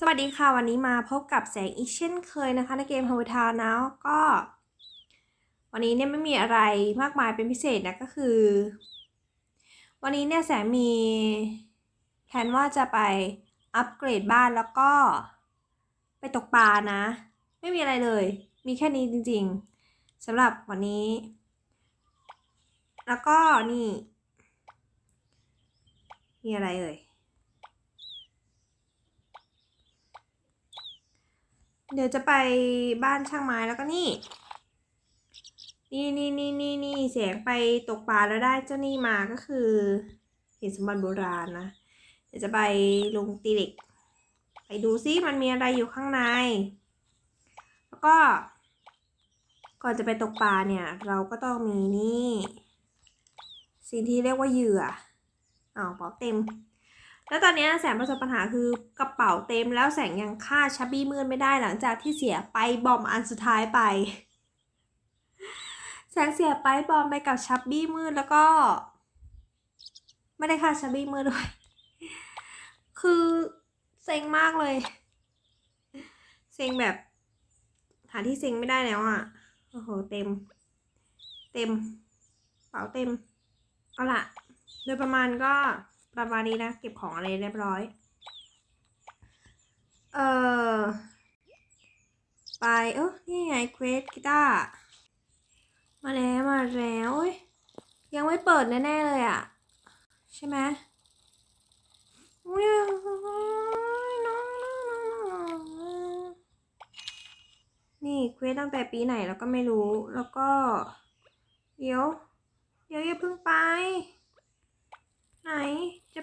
สวัสดีค่ะวันนี้มาพบกับแสงอีกเช่นเคยนะคะในเกม h o w t o w n นะก็ วันนี้เนี่ยไม่มีอะไรมากมายเป็นพิเศษนะก็คือ วันนี้เนี่ยแสงมีแผนว่าจะไปอัปเกรดบ้านแล้วก็ไปตกปลานะ ไม่มีอะไรเลย มีแค่นี้จริงๆสำหรับวันนี้ แล้วก็นี่ มีอะไรเอ่ย เดี๋ยวจะไปบ้านช่างไม้แล้วก็นี่ นี่นี่นี่นี่นี่เสียงไปตกปลาแล้วได้เจ้านี่มาก็คือเห็นสมบัติโบราณนะ เดี๋ยวจะไปลงตีเหล็ก ไปดูซิมันมีอะไรอยู่ข้างใน แล้วก็ ก่อนจะไปตกปลาเนี่ย เราก็ต้องมีนี่ สิ่งที่เรียกว่าเหยื่ออ้าวเป๋าเต็ม แล้วตอนนี้แสงประสบปัญหาคือกระเป๋าเต็มแล้วแสงยังฆ่าชับบี้มืดไม่ได้หลังจากที่เสียไปบอมอันสุดท้ายไป แสงเสียไปบอมไปกับชับบี้มืดแล้วก็ ไม่ได้ฆ่าชับบี้มืดด้วย คือเซ็งมากเลย เซ็งแบบหาที่เซ็งไม่ได้แล้วอะโอ้โหเต็ม เต็มเป๋าเต็มเอาล่ะโดยประมาณก็ ประมาณนี้นะ เก็บของอะไรเรียบร้อย เออไปเออนี่ไงเควสกีตาร์มาแล้วมาแล้วยยังไม่เปิดแน่ๆเลยอะใช่ไหมนี่เควสตั้งแต่ปีไหนแล้วก็ไม่รู้แล้วก็ เดี๋ยว เดี๋ยวอย่าเพิ่งไป ไหน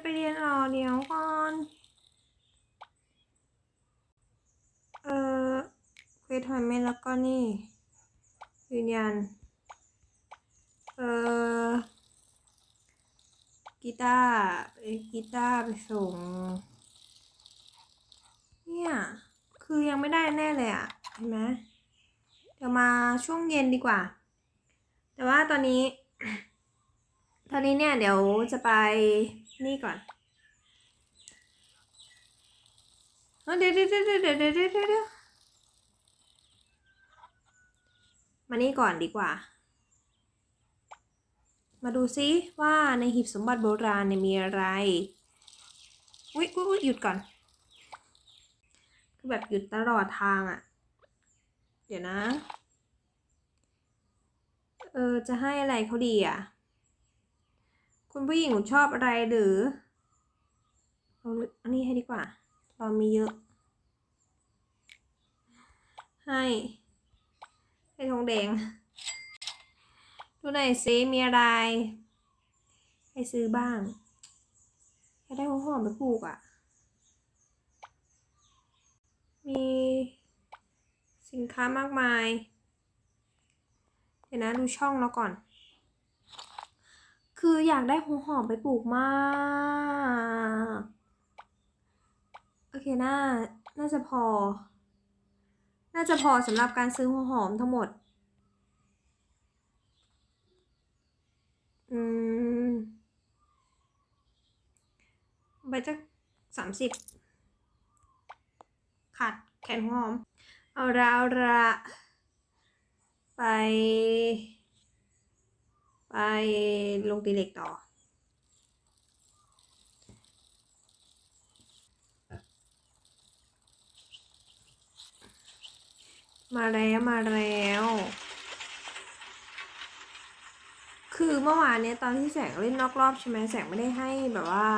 ไปเรียนรอเดี๋ยวก่อน เออเควสทำไมไม่แล้วก็นี่ยืนยัน เออกีตาร์เอ้กีตาร์ไปส่ง เนี่ย คือยังไม่ได้แน่เลยอะเห็นไหมเดี๋ยวมาช่วงเย็นดีกว่า แต่ว่าตอนนี้ ตอนนี้เนี่ยเดี๋ยวจะไป นี่ก่อนเอ้ยเดี๋ยวเดี๋ยวเดี๋ยวเดี๋ยวเดี๋ยวเดะเดะมานี่ก่อนดีกว่า มาดูซิว่าในหีบสมบัติโบราณเนี่ยมีอะไรอุ๊ยอุ๊ยอุ๊ยหยุดก่อนคือแบบหยุดตลอดทางอะ่ะ เดี๋ยวนะ เออ จะให้อะไรเขาดีอะ คุณผู้หญิงชอบอะไรหรือเอาอันนี้ให้ดีกว่า เรามีเยอะ ให้ให้ทองแดง ดูหน่อยซิมีอะไร ให้ซื้อบ้างอยากได้หัวหอมไปปลูกอะ่ะ มีสินค้ามากมาย เดี๋ยวนะดูช่องเราก่อน คืออยากได้หัวหอมไปปลูกมาก โอเคน่า น่าจะพอ น่าจะพอสำหรับการซื้อหัวหอมทั้งหมด อืม ไปจะสามสิบ ขาดแขนหัวหอม เอาละเอาละไป ไปลงตีเหล็กต่อ มาแล้วมาแล้ว คือเมื่อวานเนี้ยตอนที่แสงเล่นนอกรอบใช่ไหมแสงไม่ได้ให้แบบว่า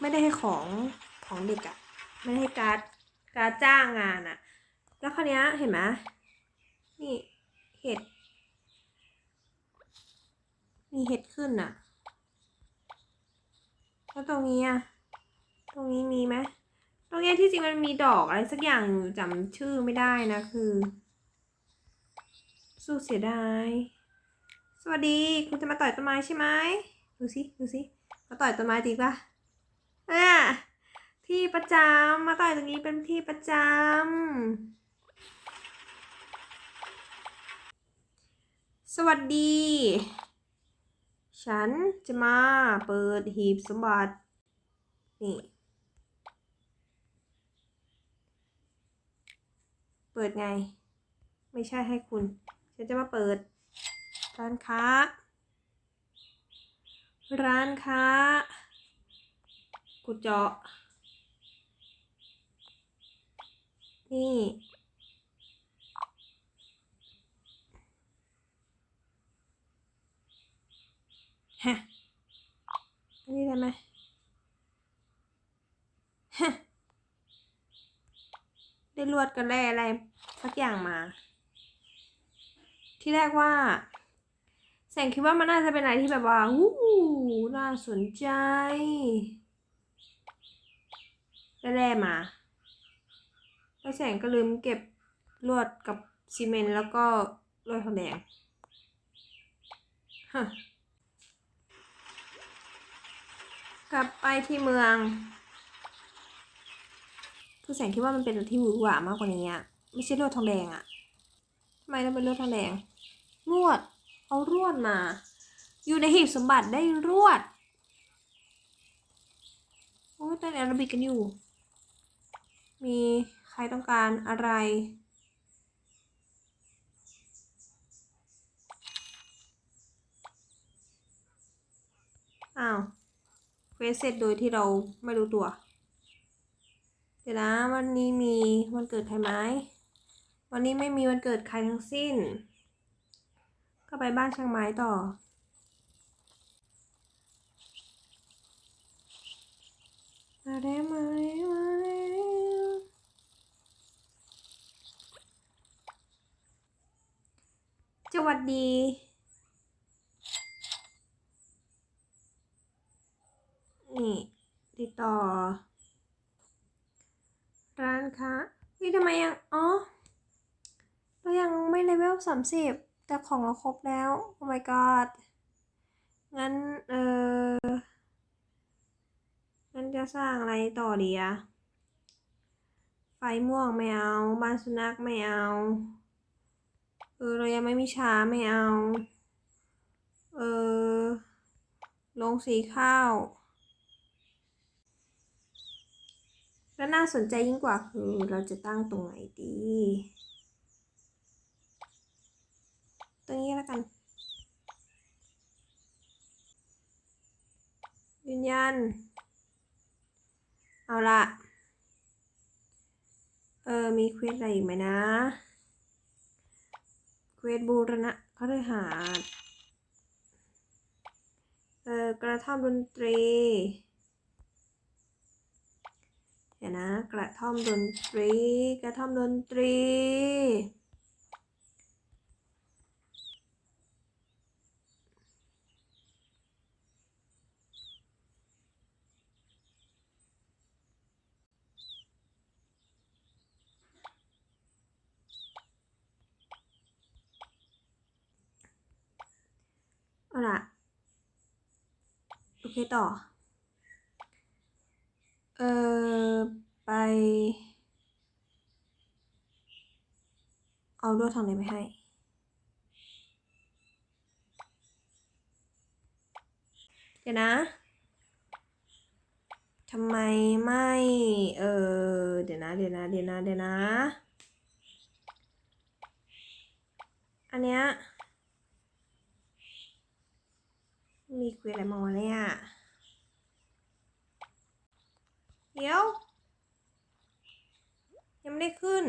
ไม่ได้ให้ของของเด็กอะไม่ได้ให้การ์ดการ์ดจ้างงานอะแล้วคราวเนี้ยเห็นไหมนี่ เห็ด มีเห็ดขึ้นอะแล้วตรงนี้อะตรงนี้มีไหมตรงนี้ที่จริงมันมีดอกอะไรสักอย่างอยู่จำชื่อไม่ได้นะคือ สู้เสียดาย สวัสดี คุณจะมาต่อยต้นไม้ใช่ไหมดูสิดูสิมาต่อยต้นไม้จริงปะอะที่ประจำมาต่อยตรงนี้เป็นที่ประจำ สวัสดี ฉันจะมาเปิดหีบสมบัติ นี่ เปิดไง ไม่ใช่ให้คุณ ฉันจะมาเปิด ร้านค้า ร้านค้ากุดเจาะ นี่ ฮะ อันนี้ได้ไหมฮะ ได้ลวดกันแร่อะไร สักอย่างมา ที่แรกว่า แสงคิดว่ามันน่าจะเป็นอะไรที่แบบว่าอู้น่าสนใจ ได้แร่มา แล้วแสงก็ลืมเก็บลวดกับซีเมนต์แล้วก็ลวดทองแดงฮะ กลับไปที่เมือง คือแสงคิดว่ามันเป็นที่หวือหวามากกว่านี้อะไม่ใช่ลวดทองแดงอะทำไมต้องเป็นลวดทองแดงลวด เอารวดมา อยู่ในหีบสมบัติได้รวด โอ้ยเต้นแอโรบิกกันอยู่ มีใครต้องการอะไร อ้าว เควสเสร็จโดยที่เราไม่รู้ตัว เดี๋ยวนะวันนี้มีวันเกิดใครไหมวันนี้ไม่มีวันเกิดใครทั้งสิ้น ก็ไปบ้านช่างไม้ต่อ มาได้ไหมมาแล้วสวัสดี นี่ติดต่อ ร้านค้านี่ทำไมยัง อ๋อ เรายัง สามสิบแต่ของเราครบแล้วโอ้ my god งั้น เอองั้นจะสร้างอะไรต่อดีอะไฟม่วงไม่เอา บ้านสุนัขไม่เอา เออ เรายังไม่มีช้าไม่เอา เออ ลงสีข้าว และน่าสนใจยิ่งกว่าคือเราจะตั้งตรงไหนดี ตรงนี้แล้วกัน ยืนยัน เอาละเออ มีเควสอะไรอีกไหมนะ เควสบูรณะเขาเลยหาเออกระท่อมดนตรี เดี๋ยวนะ กระท่อมดนตรี กระท่อมดนตรี เอาล่ะ โอเคต่อ เออไป เอาลวดทองเลยไปให้ เดี๋ยวนะทำไมไม่ เออ เดี๋ยวนะ เดี๋ยวนะ เดี๋ยวนะ เดี๋ยวนะ อันเนี้ย มีเควสอะไรมาวะเนี่ยเดี๋ยว ยังไม่ได้ขึ้น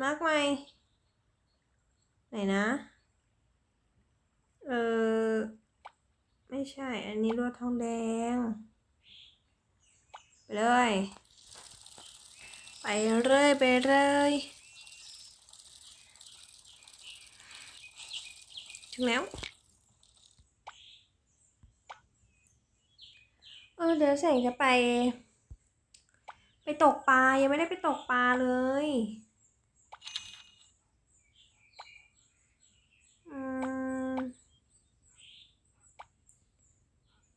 มาร์กไหมไหนนะ เออ ไม่ใช่ อันนี้ลวดทองแดง ไปเลย ไปเลยไปเลยถึงแล้ว เออเดี๋ยวแสงจะไป ไปตกปลา ยังไม่ได้ไปตกปลาเลย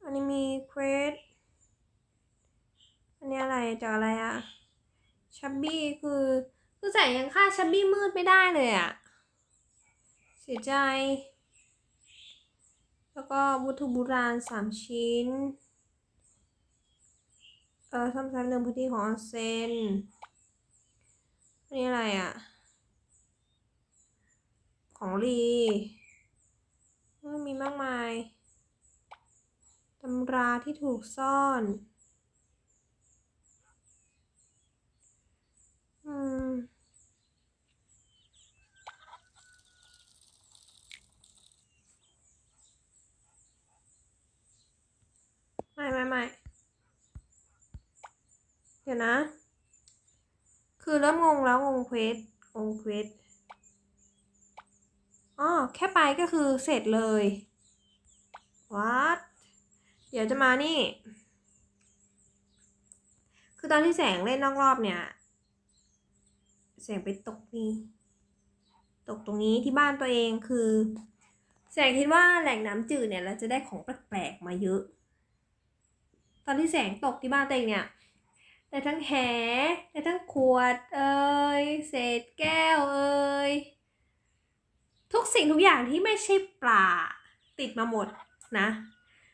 อันนี้มีเควส อันนี้อะไรจากอะไรอะชับบี้คือ คือแสงยังฆ่าชับบี้มืดไม่ได้เลยอะเสียใจ แล้วก็วัตถุโบราณสามชิ้น เออซ่อมแซมเดิมพื้นที่ของออนเซนนี่อะไรอะ ของรีมีมากมายตำราที่ถูกซ่อน อืม ไม่ไม่ไม่เดี๋ยว นะ คือเริ่มงงแล้วงงเควสงงเควสอ๋อแค่ไปก็คือเสร็จเลย วัดเดี๋ยวจะมานี่ คือตอนที่แสงเล่นนอกรอบเนี่ย แสงไปตกนี่ ตกตรงนี้ที่บ้านตัวเองคือ แสงคิดว่าแหล่งน้ำจืดเนี่ยเราจะได้ของแปลกๆมาเยอะ ตอนที่แสงตกที่บ้านตัวเองเนี่ย ได้ทั้งแหได้ทั้งขวดเอ่ยเศษแก้วเอ่ยทุกสิ่งทุกอย่างที่ไม่ใช่ปลาติดมาหมดนะ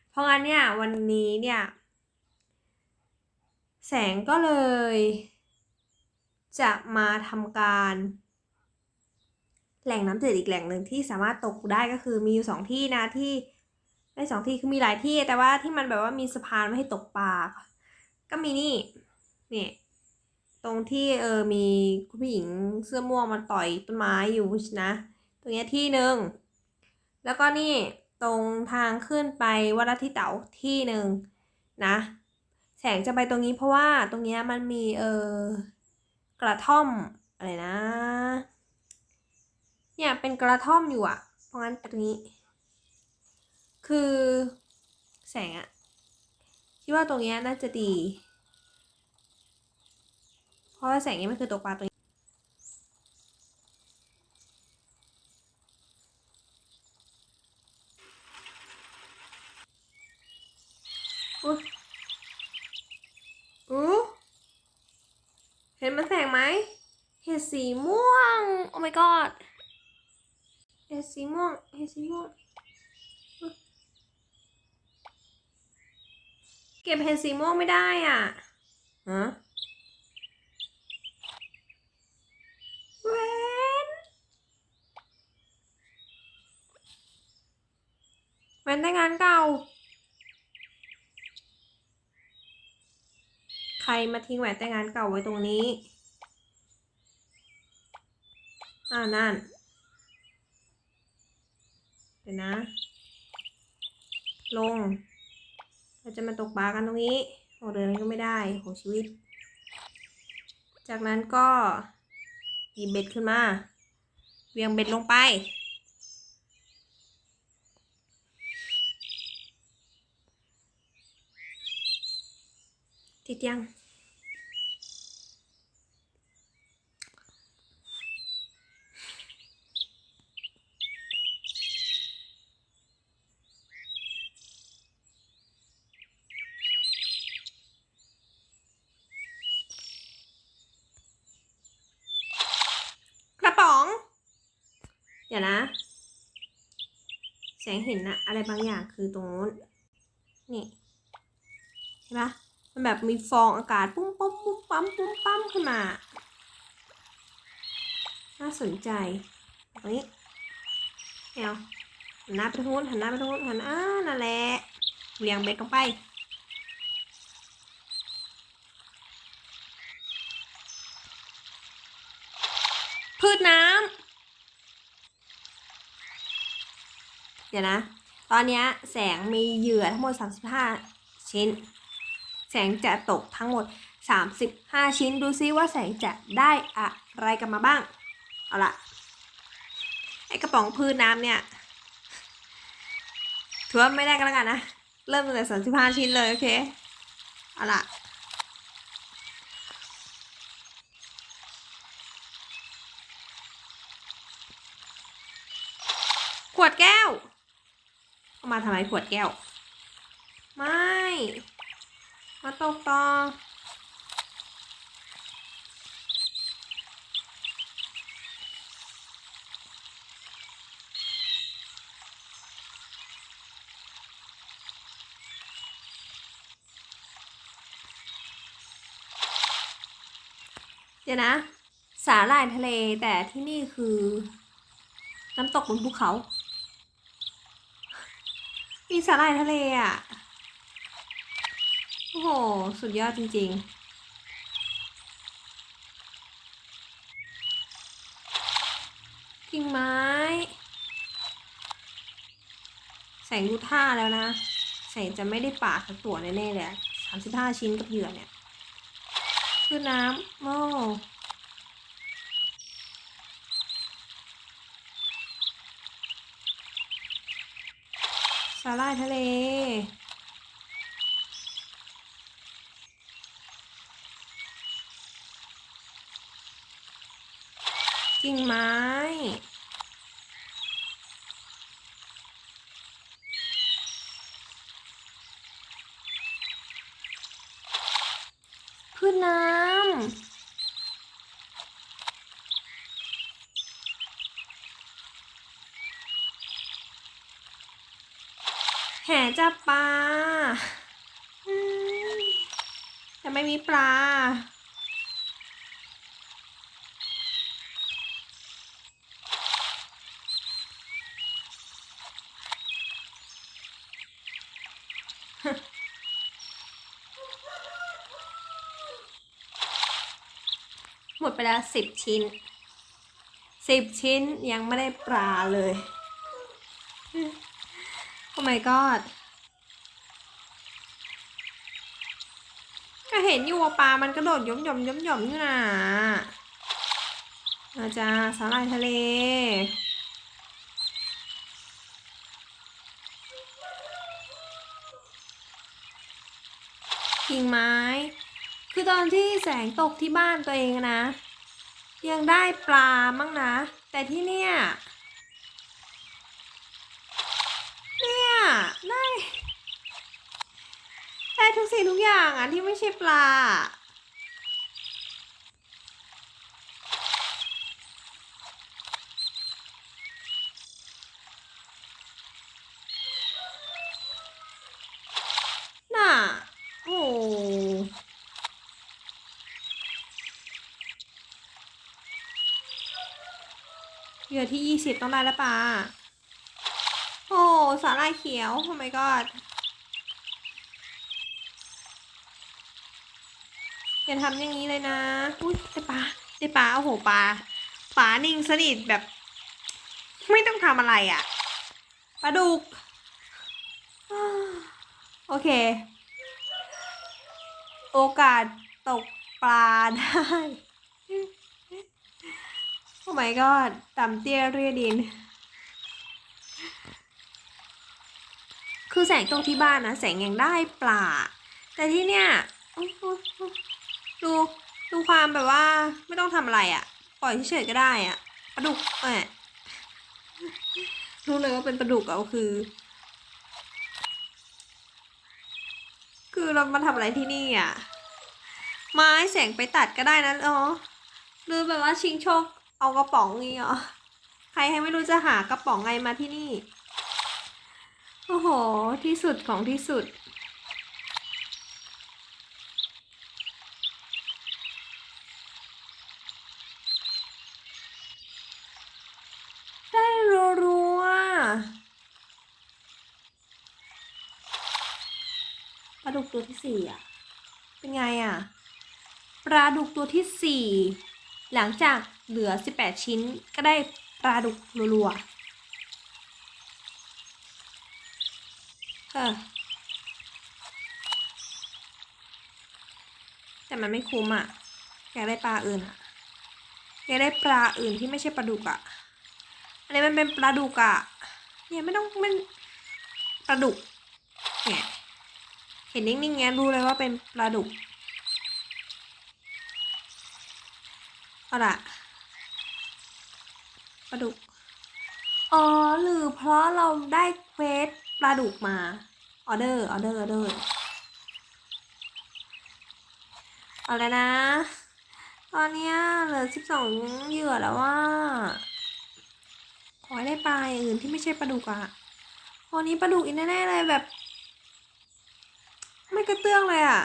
เพราะงั้นเนี่ยวันนี้เนี่ย แสงก็เลย จะมาทำการ แหล่งน้ำจืดอีกแหล่งหนึ่งที่สามารถตกได้ก็คือมีอยู่สองที่นะที่ไม่สองที่คือมีหลายที่แต่ว่าที่มันแบบว่ามีสะพานไม่ให้ตกปลาก็มีนี่ นี่ย ตรงที่เออมีคุณผู้หญิงเสื้อม่วงมาต่อยต้นไม้อยู่นะ ตรงนี้ที่หนึ่ง แล้วก็นี่ตรงทางขึ้นไปวัดลัทธิเต๋าที่หนึ่งนะ แสงจะไปตรงนี้เพราะว่าตรงนี้มันมีเออกระท่อมอะไรนะ เนี่ยเป็นกระท่อมอยู่อะเพราะงั้นตรงนี้ คือแสงอะคิดว่าตรงนี้น่าจะดี ราะว่าแสงนี้มันคือตกปลาตัวอู้เห็นมันแสงไหม เห็ดสีม่วง โอ้ my god เห็ดสีม่วง เห็ดสีม่วง เก็บเห็ดสีม่วงไม่ได้อะฮะเวน เวนได้งานเก่า ใครมาทิ้งแหวนแต่งงานเก่าไว้ตรงนี้ อ่านั่นเดี๋ยวนะ ลง เราจะมาตกปลากันตรงนี้โอ้เดินก็ไม่ได้ของชีวิต จากนั้นก็หยิบเบ็ดขึ้นมา เวียงเบ็ดลงไป ติดยัง กระป๋อง เดี๋ยวนะ แสงเห็นนะอะไรบางอย่างคือตรงนู้น นี่ เห็นปะ มันแบบมีฟองอากาศ ปุ้มปุ๊บปุ้มปั๊มปุ้มปั๊มขึ้นมา น่าสนใจตรงนี้เดี๋ยวหันหน้าไปทางนู้นหันหน้าไปทางนู้นหันอ่านั่นแหละเรียงเบ็ดลงไปพืชน้ำเดี๋ยวนะ ตอนนี้แสงมีเหยื่อทั้งหมด 35 ชิ้น แสงจะตกทั้งหมด 35 ชิ้นดูซิว่าแสงจะได้อะไรกันมาบ้าง เอาละไอกระป๋องพืชน้ำเนี่ยถือว่าไม่ได้กันแล้วกันนะ เริ่มตั้งแต่35 ชิ้นเลยโอเค เอาละขวดแก้ว เอามาทำไมขวดแก้ว ไม่ มาตกต่อเดี๋ยวนะ สาหร่ายทะเลแต่ที่นี่คือ น้ำตกบนภูเขา มีสาหร่ายทะเลอะ โห สุดยอดจริง ๆกิ่งไม้ แสงดูท่าแล้วนะ แสงจะไม่ได้ปาดสักตัวแน่ๆเลยสามสิบห้าชิ้นกับเหยื่อเนี่ย คือน้ำโอ้สาหร่ายทะเล กิ่งไม้ พืชน้ำแห่จับปลา แต่ไม่มีปลา แล้วสิบชิ้นสิบชิ้นยังไม่ได้ปลาเลยโอ้ my god ก็เห็นอยู่ว่าปลามันกระโดดย่อมย่อมย่อมย่อมอยู่นะอาจารสาหร่ายทะเล กิ่งไม้ คือตอนที่แสงตกที่บ้านตัวเองนะ ยังได้ปลามั้งนะ แต่ที่เนี่ย เนี่ย ได้ ได้ทุกสิ่งทุกอย่างอะที่ไม่ใช่ปลา น่ะ โอ้โหเหยื่ อที่ยี่สิบต้องได้แล้วปลาโอ้สาหร่ายเขียว โอ้ my god อย่าทำอย่างนี้เลยนะ อุ้ยได้ปลาได้ปลาโอ้โหปลาปลานิ่งสนิทแบบ ไม่ต้องทำอะไรอะ่ะปลาดุก โอเค โอกาสตกปลาได้ โอ้ my god ต่ำเตี้ยเรียดิน คือแสงตรงที่บ้านนะ แสงยังได้ปลา แต่ที่เนี่ยดู ดูความแบบว่าไม่ต้องทำอะไรอะ่ะ ปล่อยเฉยๆก็ได้อะ่ะปลาดุกแหมรู้เลยว่าเป็นปลาดุกเอาคือ คือเรามาทำอะไรที่นี่อะไม้แสงไปตัดก็ได้นะอ๋อหรือแบบว่าชิงโชค เอากระป๋องงี้เหรอ ใครให้ไม่รู้จะหากระป๋องไงมาที่นี่ โอ้โห ที่สุดของที่สุด ได้รัวๆปลาดุกตัวที่สี่อะ เป็นไงอะ ปลาดุกตัวที่สี่ หลังจาก เหลือสิบแปดชิ้นก็ได้ปลาดุกรัวๆเออแต่มันไม่คุ้มอะ อยากได้ปลาอื่นอะ อยากได้ปลาอื่นที่ไม่ใช่ปลาดุกอะ อันนี้มันเป็นปลาดุกอะ เนี่ยไม่ต้องเป็นปลาดุก เนี่ย เห็นนิ่งๆเงี้ยรู้เลยว่าเป็นปลาดุกเอาละ ลาดุก อ๋อ หรือเพราะเราได้เควสปลาดุกมา ออเดอร์ ออเดอร์ ออเดอร์ เอาแล้วนะ ตอนเนี้ยเหลือสิบสองเหยื่อแล้วว่า ขอให้ได้ปลาอื่นที่ไม่ใช่ปลาดุกอะวันนี้ปลาดุกอีกแน่ๆเลยแบบ ไม่กระเตื้องเลยอะ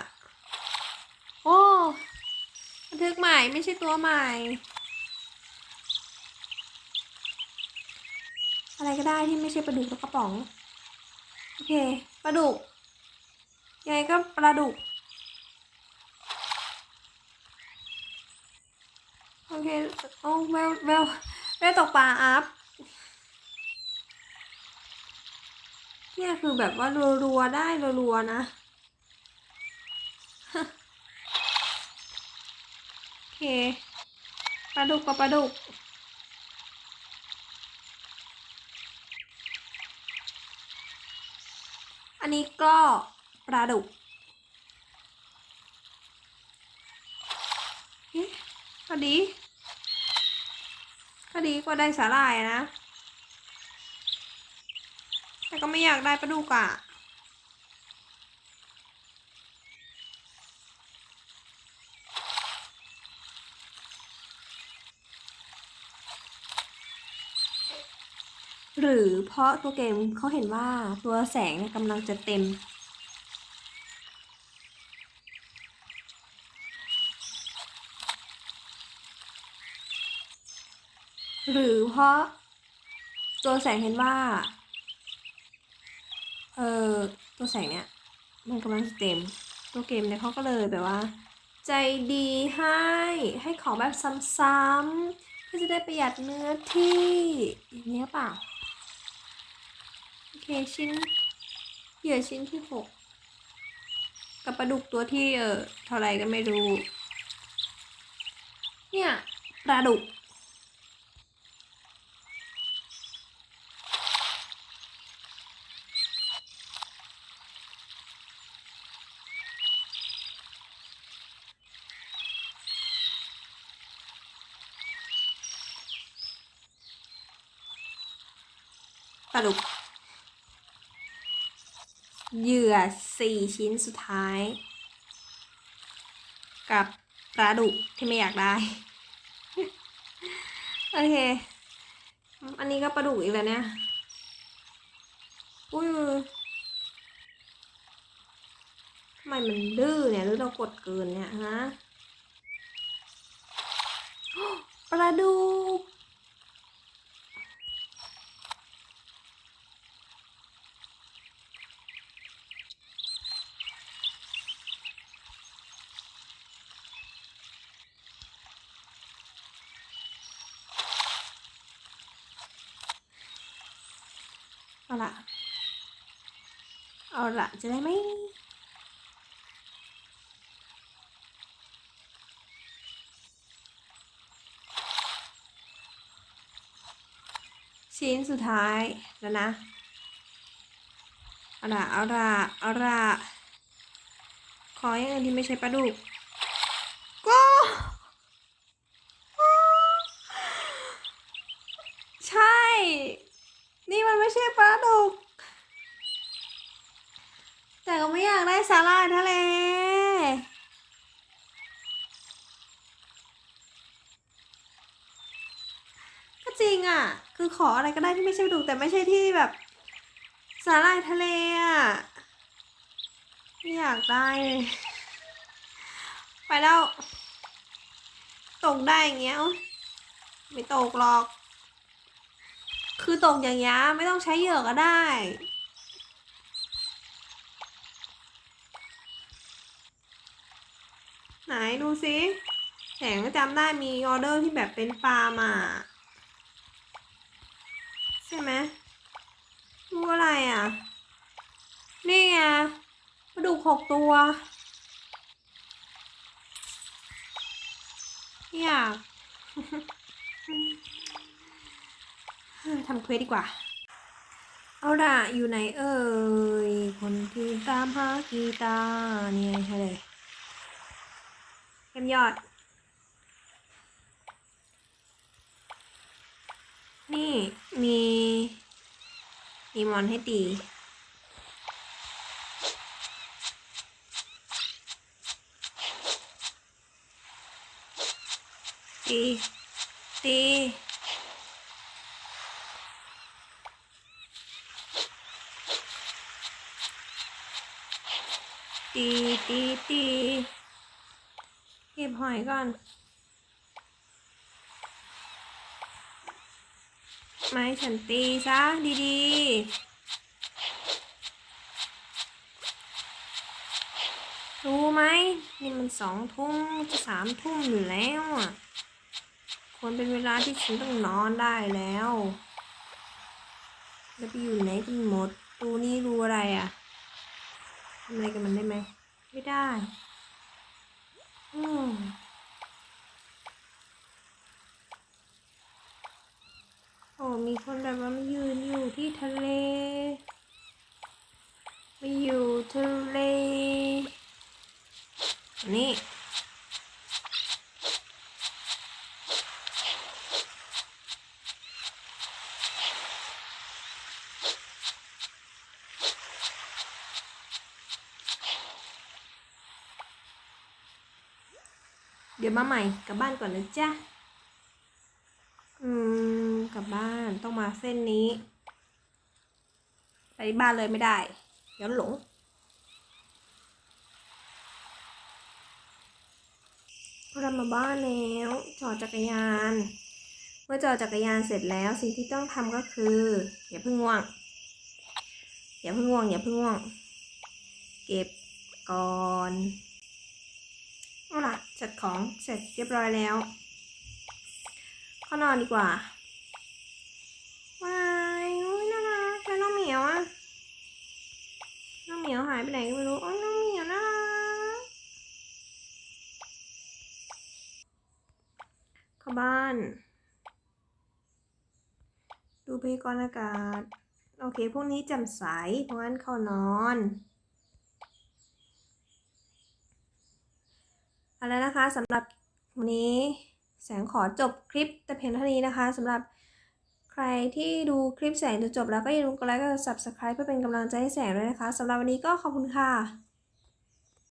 โอ้บันทึกใหม่ไม่ใช่ตัวใหม่ อะไรก็ได้ที่ไม่ใช่ปลาดุกแล้วกระป๋อง โอเคปลาดุกยังไงก็ปลาดุก โอเคโอ้แววแววแววตกปลาอัพเนี่ยคือแบบว่ารัวๆได้รัวๆนะโอเคปลาดุกกับปลาดุก นนี้ก็ปลาดุกเอ๊ะดี ก็ดีกว่าได้สาหร่ายนะ แต่ก็ไม่อยากได้ปลาดุกอะ หรือเพราะตัวเกมเขาเห็นว่าตัวแสงกำลังจะเต็ม หรือเพราะตัวแสงเห็นว่า เออตัวแสงเนี่ยมันกำลังจะเต็ม ตัวเกมเนี่ยเขาก็เลยแบบว่า ใจดีให้ให้ของแบบซ้ำๆเพื่อจะได้ประหยัดเนื้อที่อย่างนี้เปล่า ชิ้น เหยื่อชิ้นที่หกกับปลาดุกตัวที่เออเท่าไรก็ไม่รู้ เนี่ยปลาดุกปลาดุก เหยื่อสี่ชิ้นสุดท้าย กับปลาดุกที่ไม่อยากได้ โอเค อันนี้ก็ปลาดุกอีกแล้วเนี่ย อุ้ยทำไมมันดื้อเนี่ย หรือเรากดเกินเนี่ยฮะปลาดุก เอาละเอาละ จะได้ไหมชิ้นสุดท้ายแล้วนะเอาละเอาละเอาละขออย่างอื่นที่ไม่ใช่ปลาดุก ใช่ นี่มันไม่ใช่ปลาดุก แต่ก็ไม่อยากได้สาหร่ายทะเล ก็จริงอะ คือ ขออะไรก็ได้ที่ไม่ใช่ปลาดุกแต่ไม่ใช่ที่แบบสาหร่ายทะเลอะไม่อยากได้ ไปแล้ว ตกได้อย่างเงี้ยไม่ตกหรอก คือตกอย่างเงี้ยไม่ต้องใช้เหยื่อก็ได้ไหนดูสิแสงก็จำได้มีออเดอร์ที่แบบเป็นปลามา ใช่ไหมรู้อะไรอะ นี่ไงปลาดุกหกตัวไม่อยากทำเควสดีกว่า เอาล่ะอยู่ไหนเอ่ย คนที่ตามหากีตาร์เนี่ยใช่เลยเข้มยอด นี่มีมีมอนให้ตีตีตีตีตีตีเก็บหอยก่อน ไม่ฉันตีซะดีๆ รู้ไหมนี่มันสองทุ่มจะสามทุ่มอยู่แล้วอะควรเป็นเวลาที่ฉันต้องนอนได้แล้ว แล้วไปอยู่ไหนกันหมดรูนี่รู้อะไรอะทำอะไรกับมันได้ไหม ไม่ได้ อืมโอ้ มีคนแบบว่ามายืนอยู่ที่ทะเลมาอยู่ทะเลนี่เดี๋ยวมาใหม่กลับบ้านก่อนนะจ๊ะ บ้านต้องมาเส้นนี้ไปบ้านเลยไม่ได้ เดี๋ยวหลง เรามาบ้านแล้ว จอดจักรยาน เมื่อจอดจักรยานเสร็จแล้วสิ่งที่ต้องทำก็คือ อย่าเพิ่งง่วง อย่าเพิ่งง่วง อย่าเพิ่งง่วง เก็บก่อนเอาล่ะจัดของเสร็จเรียบร้อยแล้วเข้านอนดีกว่า วายอุ้ยน่ารักแล้วน้องเหมียวอะน้องเหมียวหายไปไหนก็ไม่รู้โอ้ยน้องเหมียวน่ารักเข้าบ้าน ดูพยากรณ์อากาศ โอเคพวกนี้แจ่มใสเพราะงั้นเข้านอนเอาแล้วนะคะสำหรับวันนี้แสงขอจบคลิปแต่เพียงเท่านี้นะคะสำหรับ ใครที่ดูคลิปแสงจนจบแล้วก็อย่าลืมกดไลค์กด subscribe เพื่อเป็นกำลังใจให้แสงด้วยนะคะสำหรับวันนี้ก็ขอบคุณค่ะ